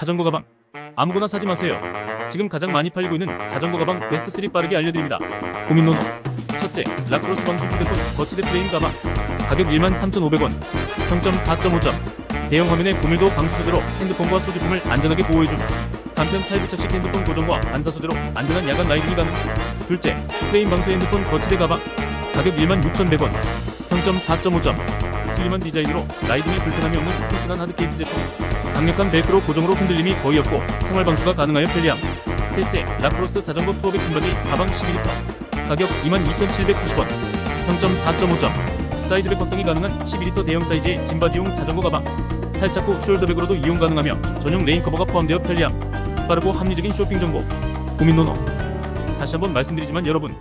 자전거 가방. 아무거나 사지 마세요. 지금 가장 많이 팔리고 있는 자전거 가방 베스트 3 빠르게 알려드립니다. 고민 노노. 첫째, 라크로스 방수 휴대폰 거치대 프레임 가방. 가격 13,500원. 평점 4.5점 대형 화면에 고밀도 방수 소재로 핸드폰과 소지품을 안전하게 보호해줌. 간편 타입 부착식 핸드폰 고정과 반사 소재로 안전한 야간 라이딩이 가능. 둘째, 프레임 방수 핸드폰 거치대 가방. 가격 16,100원. 평점 4.5점 슬림한 디자인으로 라이딩에 불편함이 없는 튼튼한 하드 케이스 제품. 강력한 벨크로 고정으로 흔들림이 거의 없고 생활 방수가 가능하여 편리함. 셋째, 라크로스 자전거 투어백 줌바디 가방 12리터. 가격 22,790원. 평점 4.5점 사이드백 확장이 가능한 12리터 대형 사이즈의 짐바디용 자전거 가방. 탈착 후 숄더백으로도 이용 가능하며 전용 레인 커버가 포함되어 편리함. 빠르고 합리적인 쇼핑 정보. 고민 노노. 다시 한번 말씀드리지만 여러분